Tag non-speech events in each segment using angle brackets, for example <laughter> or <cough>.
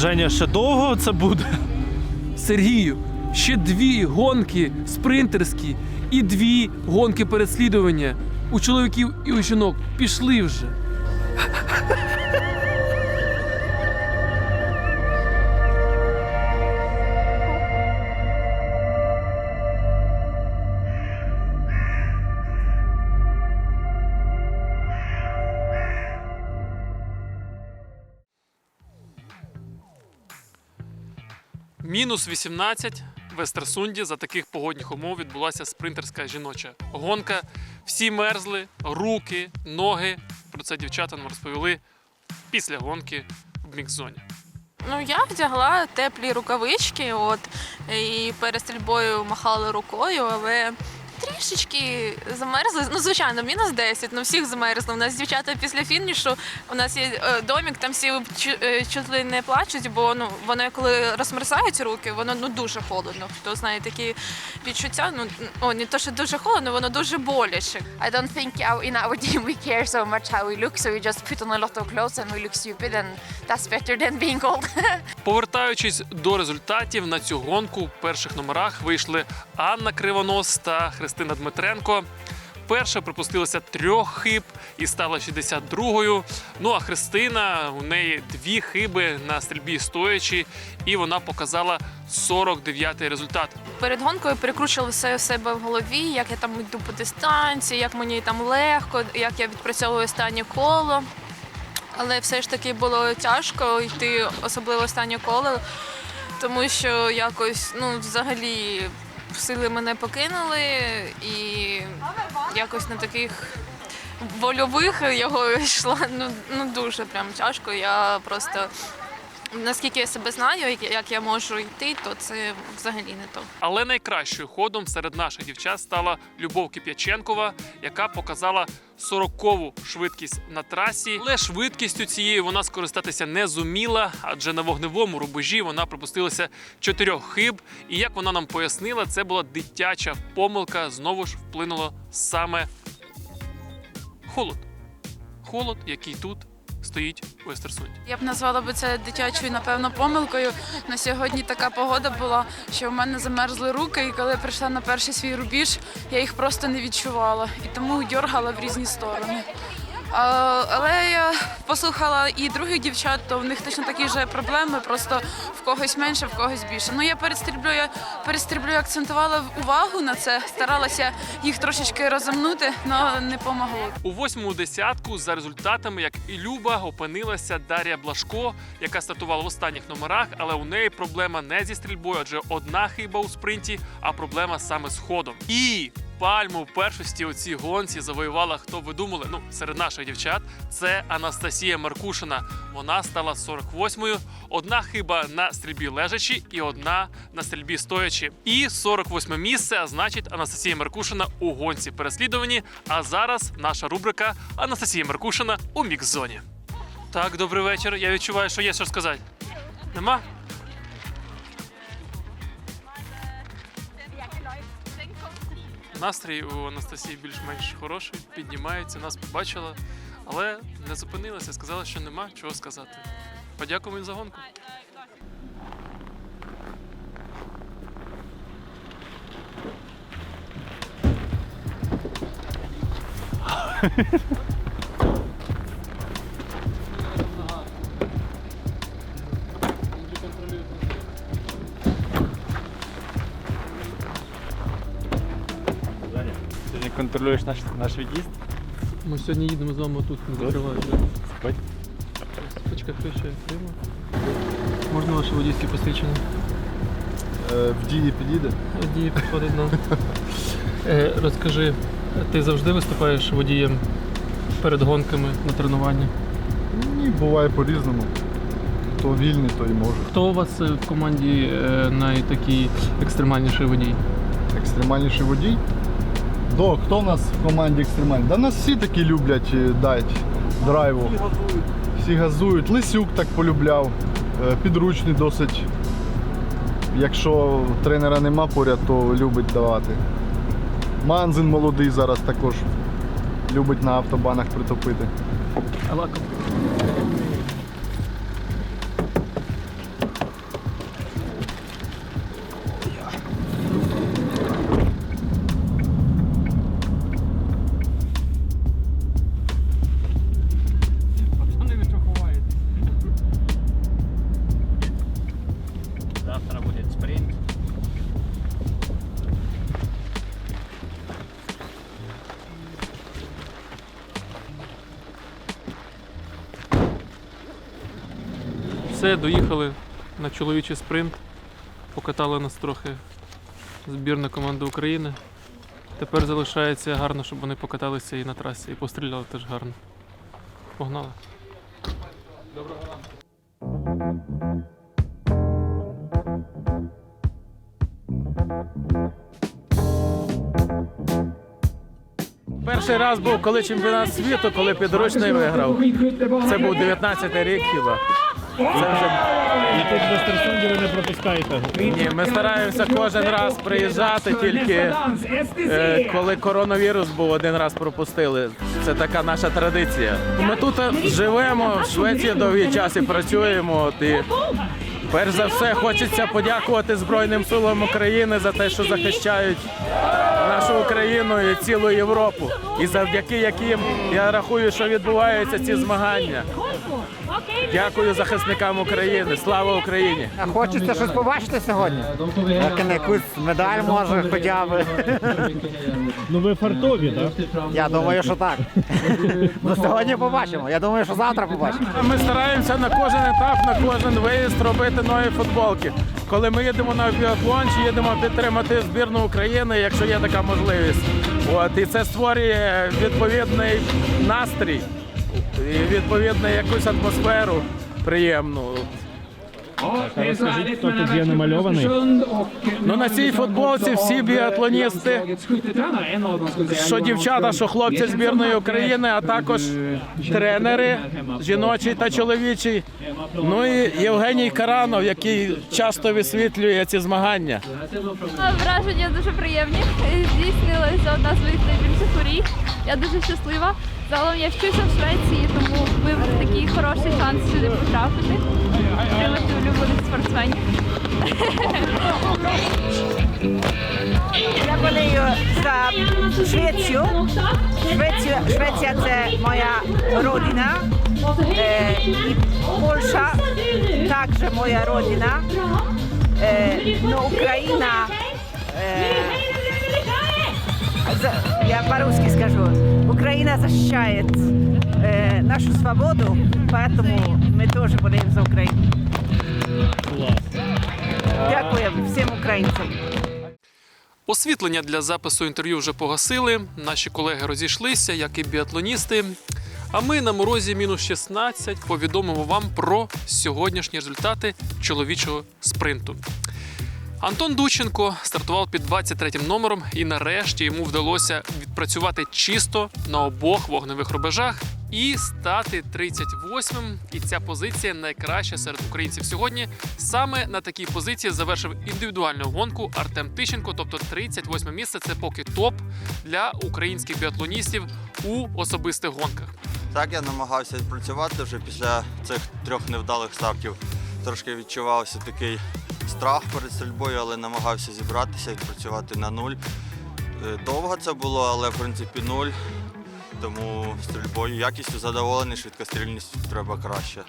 Женя, ще довго це буде? Сергію, ще дві гонки спринтерські і дві гонки переслідування. У чоловіків і у жінок пішли вже. Мінус 18 в Естерсунді за таких погодних умов відбулася спринтерська жіноча гонка. Всі мерзли, руки, ноги. Про це дівчата нам розповіли після гонки в мікзоні. Ну, я вдягла теплі рукавички, от і перед стрільбою махала рукою, але трішечки замерзли. Ну, звичайно, мінус 10, ну всіх замерзло. У нас дівчата після фінішу, у нас є е, домік, там всі чу- е, чуть ли не плачуть, бо ну вони коли розмерзають руки, воно ну дуже холодно. Хто знає такі відчуття? Ну о, не то, що дуже холодно, воно дуже боляче. I don't think our, in our team we care so much how we look, so we just put on a lot of clothes and we look stupid, and that's better than being cold. <laughs> Повертаючись до результатів, на цю гонку в перших номерах вийшли Анна Кривонос та Христина Дмитренко. Перша припустилася трьох хиб і стала 62-ю. Ну а Христина у неї дві хиби на стрільбі стоячи, і вона показала 49-й результат. Перед гонкою перекручувала все у себе в голові, як я там йду по дистанції, як мені там легко, як я відпрацьовую останнє коло. Але все ж таки було тяжко йти, особливо останнє коло, тому що якось, ну, взагалі, сили мене покинули і якось на таких вольових його йшла ну, ну дуже прям тяжко. Я просто наскільки я себе знаю, як- я можу йти, то це взагалі не то. Але найкращою ходом серед наших дівчат стала Любов Кип'яченкова, яка показала 40-ку швидкість на трасі. Але швидкістю цією вона скористатися не зуміла, адже на вогневому рубежі вона пропустилася чотирьох хиб. І як вона нам пояснила, це була дитяча помилка. Знову ж вплинуло саме холод. Холод, який тут стоїть у Естерсунді. Я б назвала би це дитячою, напевно, помилкою. На сьогодні така погода була, що в мене замерзли руки, і коли я прийшла на перший свій рубіж, я їх просто не відчувала і тому дьоргала в різні сторони. Але я послухала і других дівчат, то в них точно такі ж проблеми, просто в когось менше, в когось більше. Ну я перед стрільбою, я перед стрільбою акцентувала увагу на це, старалася їх трошечки розомнути, але не помогло. У восьмому десятку за результатами, як і Люба, опинилася Дар'я Блашко, яка стартувала в останніх номерах, але у неї проблема не зі стрільбою, адже одна хиба у спринті, а проблема саме з ходом. І пальму в першості у цій гонці завоювала, хто ви думали, ну серед наших дівчат, це Анастасія Меркушина. Вона стала 48-ю, одна хиба на стрільбі лежачі і одна на стрільбі стоячи. І 48 місце, а значить Анастасія Меркушина у гонці переслідувані. А зараз наша рубрика Анастасія Меркушина у мікс-зоні. Так, добрий вечір. Я відчуваю, що є що сказати. Нема? Настрій у Анастасії більш-менш хороший, піднімається, нас побачила, але не зупинилася, сказала, що нема чого сказати. Подякуємо за гонку. <laughs> контролюєш наш, наш від'їзд? Ми сьогодні їдемо з вами тут, не. Почекай, хто ще Крима. Можна ваше водійське посвідчення? Е, в дії підійде. Водії підходить нам. Е, розкажи, ти завжди виступаєш водієм перед гонками на тренуванні? Ні, буває по-різному. Хто вільний, той може. Хто у вас е, в команді е, найтакий екстремальніший водій? Екстремальніший водій. До, хто в нас в команді екстремальний? Да нас всі такі люблять е, дати драйву. Всі газують. Всі газують. Лисюк так полюбляв. Е, Підручний досить. Якщо тренера нема поряд, то любить давати. Манзин молодий зараз також любить на автобанах притопити. Все, доїхали на чоловічий спринт. Покатали нас трохи збірна команда України. Тепер залишається гарно, щоб вони покаталися і на трасі, і постріляли теж гарно. Погнали. Перший раз був, коли чемпіонат світу, коли підручний виграв. Це був 19-й рік хіба. Не пропускаєте. ні, ми стараємося кожен раз приїжджати, тільки е, коли коронавірус був, один раз пропустили. Це така наша традиція. Ми тут живемо, в Швеції довгий час і працюємо. І перш за все хочеться подякувати Збройним силам України за те, що захищають нашу Україну і цілу Європу. І завдяки яким я рахую, що відбуваються ці змагання. Дякую захисникам України. Слава Україні! А Хочеться щось побачити сьогодні? Як на якусь медаль може хоча б. Ну ви фартові, так? Я думаю, що так. Ну сьогодні побачимо. Я думаю, що завтра побачимо. Ми стараємося на кожен етап, на кожен виїзд робити нові футболки. Коли ми їдемо на біатлон, чи їдемо підтримати збірну України, якщо є така можливість. От і це створює відповідний настрій і відповідну якусь атмосферу приємну. А розкажіть, хто тут є намальований? Ну на цій футболці всі біатлоністи, що дівчата, що хлопці збірної України, а також тренери жіночий та чоловічий. Ну і Євгеній Каранов, який часто висвітлює ці змагання. Враження дуже приємні. Здійснилася одна з моїх найбільших мрій. Я дуже щаслива. Загалом я вчуся в Швеції, тому вибрав такий хороший шанс сюди потрапити, підтримати улюблених спортсменів. Я болею за Швецію. Швеція, Швеція це моя родина. І Польща також моя родина. Е, но Україна, е, за- я по-русски скажу, Украина защищает э, нашу свободу, поэтому мы тоже болеем за Украину. Дякую всім українцям. Освітлення для запису інтерв'ю вже погасили. Наші колеги розійшлися, як і біатлоністи. А ми на морозі мінус 16 повідомимо вам про сьогоднішні результати чоловічого спринту. Антон Дученко стартував під 23-м номером, і нарешті йому вдалося відпрацювати чисто на обох вогневих рубежах і стати 38-м. І ця позиція найкраща серед українців сьогодні. Саме на такій позиції завершив індивідуальну гонку Артем Тищенко, тобто 38 місце. Це поки топ для українських біатлоністів у особистих гонках. Так, я намагався відпрацювати вже після цих трьох невдалих стартів. Трошки відчувався такий страх перед стрільбою, але намагався зібратися, відпрацювати на нуль. Е, Довго це було, але в принципі нуль. Тому стрільбою якістю задоволений, швидкострільність треба краще.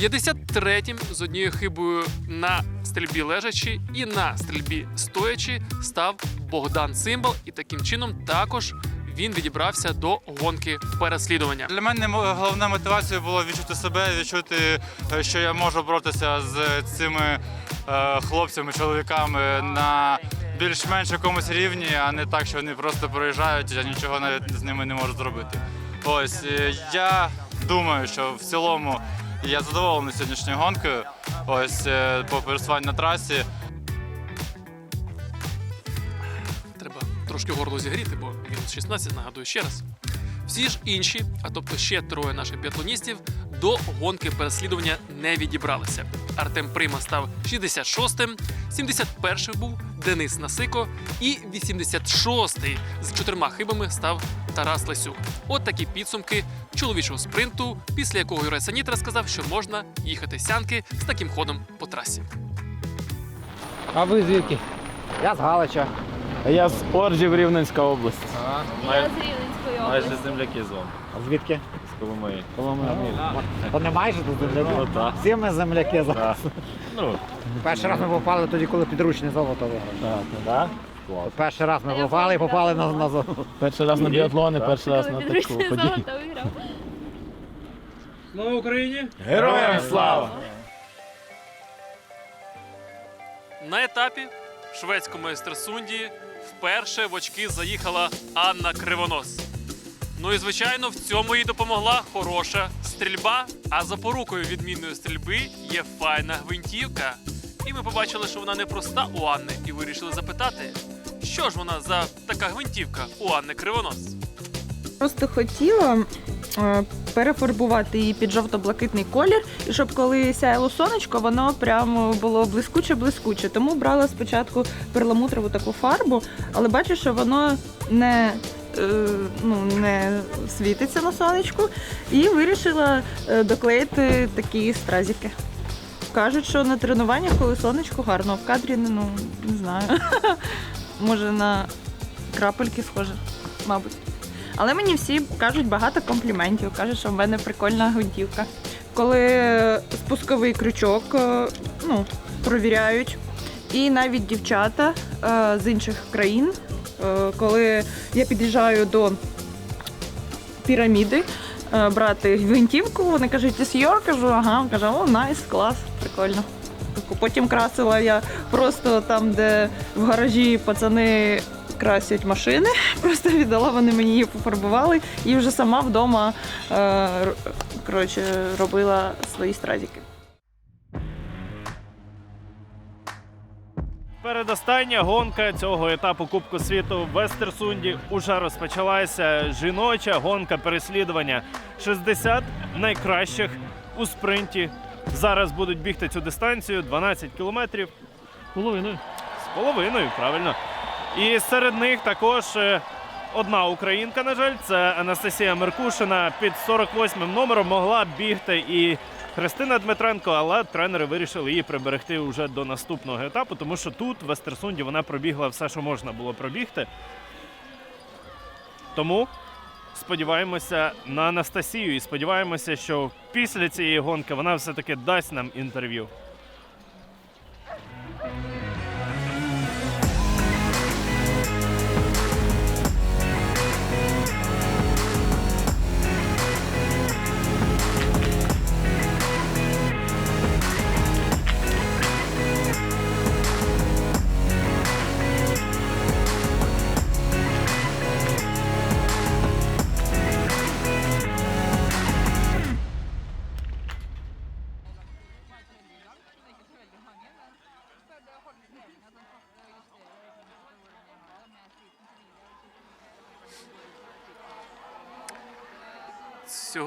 53-м з однією хибою на стрільбі лежачі і на стрільбі стоячи став Богдан Цимбал, і таким чином також він відібрався до гонки переслідування. Для мене головна мотивація було відчути себе, відчути, е, що я можу боротися з цими е, хлопцями, чоловіками на більш-менш якомусь рівні, а не так, що вони просто проїжджають, я нічого навіть з ними не можу зробити. Ось е, я думаю, що в цілому я задоволений сьогоднішньою гонкою. Ось по пересуванню на трасі. Трошки горло зігріти, бо мінус 16, нагадую ще раз. Всі ж інші, а тобто ще троє наших біатлоністів, до гонки переслідування не відібралися. Артем Прима став 66-м, 71-й був Денис Насико, і 86-й з чотирма хибами став Тарас Лесюк. От такі підсумки чоловічого спринту, після якого Юрай Санітра сказав, що можна їхати сянки з таким ходом по трасі. А ви звідки? Я з Галича. Я з Оржів Рівненська область. Я з Рівненської області. земляки з вами. А звідки? З Коломиї. То не майже тут земляки. Ну, так. Всі ми земляки зараз. Ну, Перший раз ми попали тоді, коли підручне золото виграли. так, так. Перший раз ми попали і попали на, на золото. Перший раз на біатлони, перший раз на Коли таку підручне подію. золото виграв. Героям слава! На етапі в шведському Естерсунді вперше в очки заїхала Анна Кривонос. Ну і звичайно, в цьому їй допомогла хороша стрільба. А запорукою відмінної стрільби є файна гвинтівка. І ми побачили, що вона не проста у Анни, і вирішили запитати, що ж вона за така гвинтівка у Анни Кривонос. Просто хотіла е, перефарбувати її під жовто-блакитний колір, і щоб коли сяяло сонечко, воно прямо було блискуче-блискуче. Тому брала спочатку перламутрову таку фарбу, але бачу, що воно не, е, ну, не світиться на сонечку, і вирішила е, доклеїти такі стразики. Кажуть, що на тренуваннях, коли сонечко гарно, а в кадрі ну, не знаю. <laughs> Може на крапельки схоже, мабуть. Але мені всі кажуть багато компліментів. Кажуть, що в мене прикольна гвинтівка. Коли спусковий крючок е, ну, провіряють, і навіть дівчата е, з інших країн, е, коли я під'їжджаю до піраміди брати гвинтівку, вони кажуть, «Is your?» кажу, ага, кажу, о, найс, клас, прикольно. Потім красила я просто там, де в гаражі пацани красять машини. <laughs> Просто віддала, вони мені її пофарбували і вже сама вдома е, коротше, робила свої стразики. Передостання гонка цього етапу Кубку світу в Естерсунді уже розпочалася. Жіноча гонка переслідування 60 найкращих у спринті. Зараз будуть бігти цю дистанцію 12 кілометрів. Половиною. З половиною, правильно. І серед них також е, одна українка, на жаль, це Анастасія Меркушина під 48 номером могла бігти і Христина Дмитренко, але тренери вирішили її приберегти вже до наступного етапу, тому що тут, в Естерсунді, вона пробігла все, що можна було пробігти. Тому сподіваємося на Анастасію і сподіваємося, що після цієї гонки вона все-таки дасть нам інтерв'ю.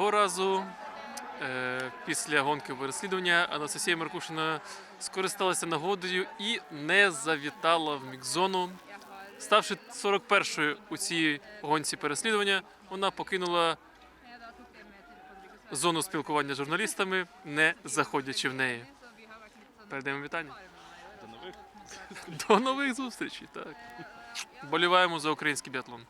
Цього разу, е, після гонки переслідування, Анастасія Меркушина скористалася нагодою і не завітала в мікзону. Ставши 41-ю у цій гонці переслідування, вона покинула зону спілкування з журналістами, не заходячи в неї. Передаємо вітання. До нових. До нових зустрічей, так. Боліваємо за український біатлон.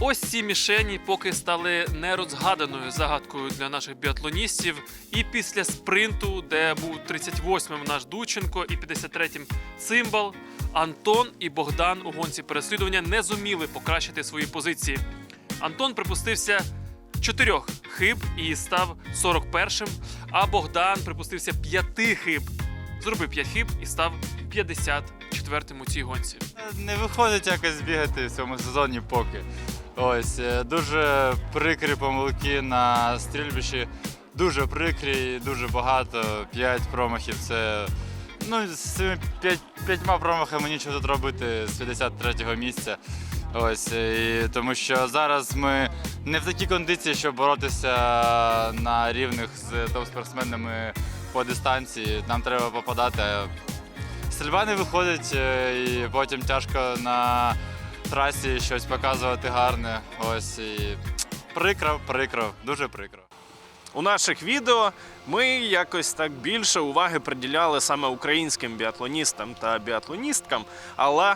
Ось ці мішені поки стали нерозгаданою загадкою для наших біатлоністів. І після спринту, де був 38-м наш Дученко і 53-м Цимбал, Антон і Богдан у гонці переслідування не зуміли покращити свої позиції. Антон припустився чотирьох хиб і став 41-м, а Богдан припустився п'яти хиб. Зробив 5 хиб і став 54-м у цій гонці. Не виходить якось бігати в цьому сезоні поки. Ось е, дуже прикрі помилки на стрільбищі. Дуже прикрі, дуже багато. П'ять промахів. Це ну з цими п'ять, п'ятьма промахами нічого тут робити з 53-го місця. Ось е, і тому що зараз ми не в такій кондиції, щоб боротися на рівних з топ-спортсменами по дистанції. Нам треба попадати. Стрільба не виходить, е, і потім тяжко на трасі щось показувати гарне. Ось і прикро, прикро, дуже прикро. У наших відео ми якось так більше уваги приділяли саме українським біатлоністам та біатлоністкам. Але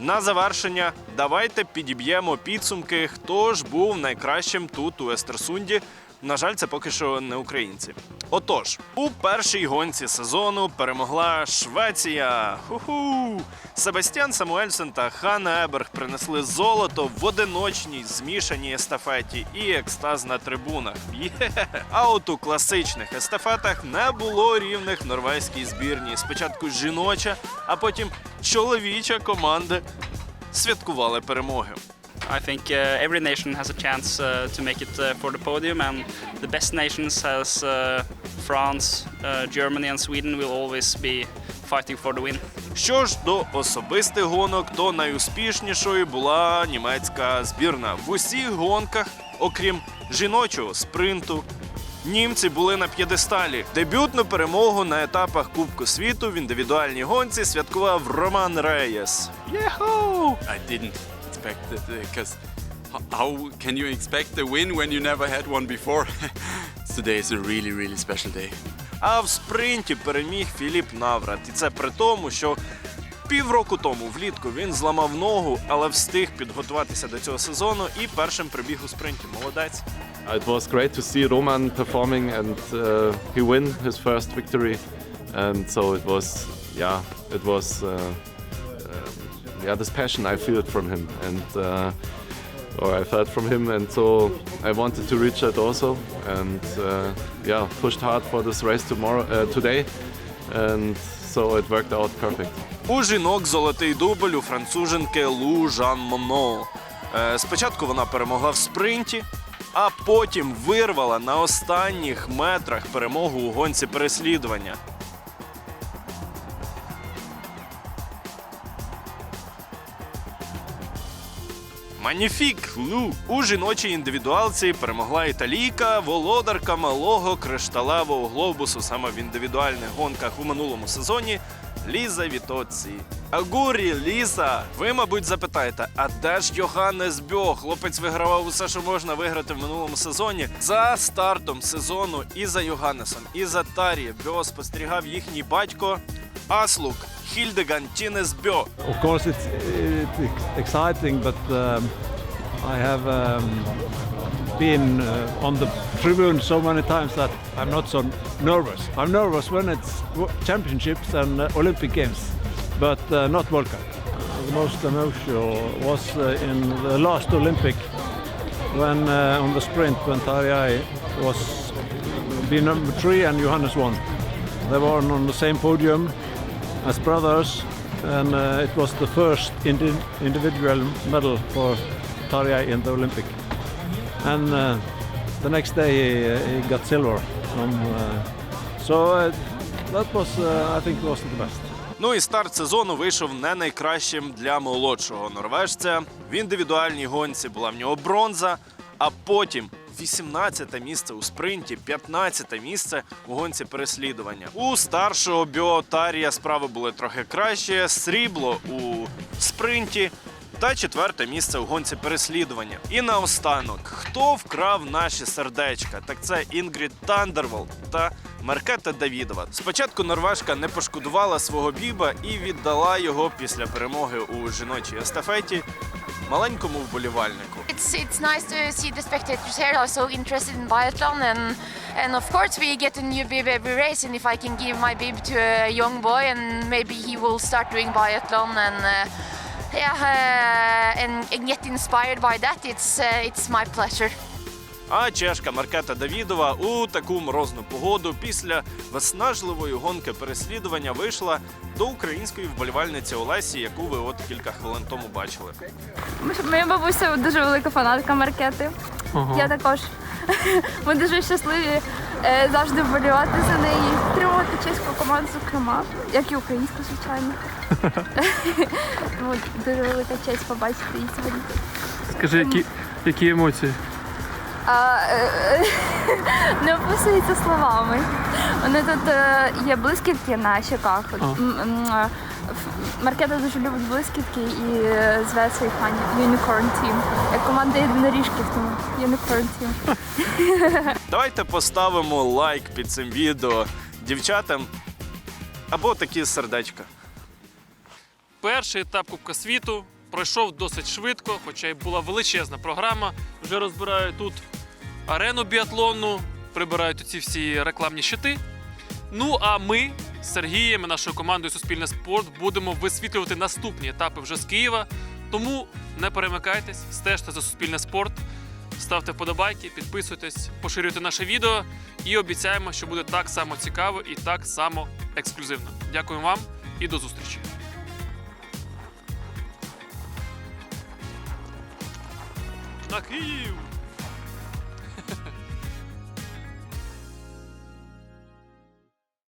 на завершення давайте підіб'ємо підсумки, хто ж був найкращим тут у Естерсунді На жаль, це поки що не українці. Отож, у першій гонці сезону перемогла Швеція. Ху-ху! Себастьян Самуельсен та Ханна Еберг принесли золото в одиночній змішаній естафеті і екстаз на трибунах. Є! А от у класичних естафетах не було рівних норвезькій збірній. Спочатку жіноча, а потім чоловіча команди святкували перемоги. I think uh, every nation has a chance uh, to make it uh, for the podium, and the best nations, as uh, France, uh, Germany, and Sweden, will always be fighting for the win. Що ж до особистих гонок, то найуспішнішою була німецька збірна. В усіх гонках, окрім жіночого спринту, німці були на п'єдесталі. Дебютну перемогу на етапах Кубку світу в індивідуальній гонці святкував Роман Реєс. Єхоу! I didn't expect it because how can you expect a win when you never had one before? Today is a really, really special day. А в спринті переміг Філіп Наврат. І це при тому, що півроку тому влітку він зламав ногу, але встиг підготуватися до цього сезону і першим прибіг у спринті. Молодець. It was great to see Roman performing and uh, he win his first victory, and so it was, yeah, it was, uh, uh, yeah, this passion I feel it from him, and uh, or I felt from him, and so I wanted to reach that also, and uh, yeah, pushed hard for this race tomorrow, uh, today, and so it worked out perfect. У жінок золотий дубль у француженки Лу Жан Моно. Е, Спочатку вона перемогла в спринті, а потім вирвала на останніх метрах перемогу у гонці переслідування. Маніфік Лу у жіночій індивідуалці перемогла італійка, володарка малого кришталевого глобусу саме в індивідуальних гонках у минулому сезоні Ліза Вітоці. Агурі, Ліза, ви, мабуть, запитаєте, а де ж Йоханнес Бьо? Хлопець вигравав усе, що можна виграти в минулому сезоні. За стартом сезону і за Йоханнесом, і за Тарі Бьо спостерігав їхній батько Аслук Hildegard Of course, it's, it's exciting, but um, I have um, been uh, on the tribune so many times that I'm not so nervous. I'm nervous when it's championships and uh, Olympic Games, but uh, not World Cup. The most emotional was uh, in the last Olympic when uh, on the sprint when Tarjei was be number three and Johannes won. They were on the same podium as brothers, and uh, it was the first indi- individual medal for Tarjei in the Olympic. And uh, the next day he, uh, he got silver. From, uh, so uh, that was, uh, I think, was the best. Ну і старт сезону вийшов не найкращим для молодшого норвежця. В індивідуальній гонці була в нього бронза, а потім 18 місце у спринті, 15 місце у гонці переслідування. У старшого біотарія справи були трохи краще. Срібло у спринті. Та четверте місце у гонці переслідування. І наостанок, хто вкрав наші сердечка? Так це Інгрід Тандерволд та Маркета Давідова. Спочатку норвежка не пошкодувала свого біба і віддала його після перемоги у жіночій естафеті маленькому вболівальнику. It's it's nice to see the spectators here are so interested in biathlon and and of course we get a new bib every race and if I can give my bib to a young boy and maybe he will start doing biathlon and uh, yeah uh, and, and get inspired by that it's uh, it's my pleasure. А чешка Маркета Давідова у таку морозну погоду після виснажливої гонки переслідування вийшла до української вболівальниці Олесі, яку ви от кілька хвилин тому бачили. Моя бабуся дуже велика фанатка маркети. Я також. <laughs> Ми дуже щасливі е, завжди вболівати за неї, підтримувати чеську команду, зокрема, як і українську, звичайно. <laughs> Дуже велика честь побачити її сьогодні. Скажи, які, які емоції? А, е, <laughs> не описується словами. Вони тут е, є блискітки на м, е, Маркета дуже любить блискітки і зве своїх фанів Unicorn Team. Як команда єдиноріжків, тому Unicorn Team. <laughs> Давайте поставимо лайк під цим відео дівчатам або такі сердечка. Перший етап Кубка світу пройшов досить швидко, хоча й була величезна програма. Вже розбираю тут арену біатлонну, прибирають оці всі рекламні щити. Ну а ми з Сергієм нашою командою Суспільне спорт будемо висвітлювати наступні етапи вже з Києва. Тому не перемикайтесь, стежте за Суспільне спорт, ставте вподобайки, підписуйтесь, поширюйте наше відео і обіцяємо, що буде так само цікаво і так само ексклюзивно. Дякую вам і до зустрічі. На Київ!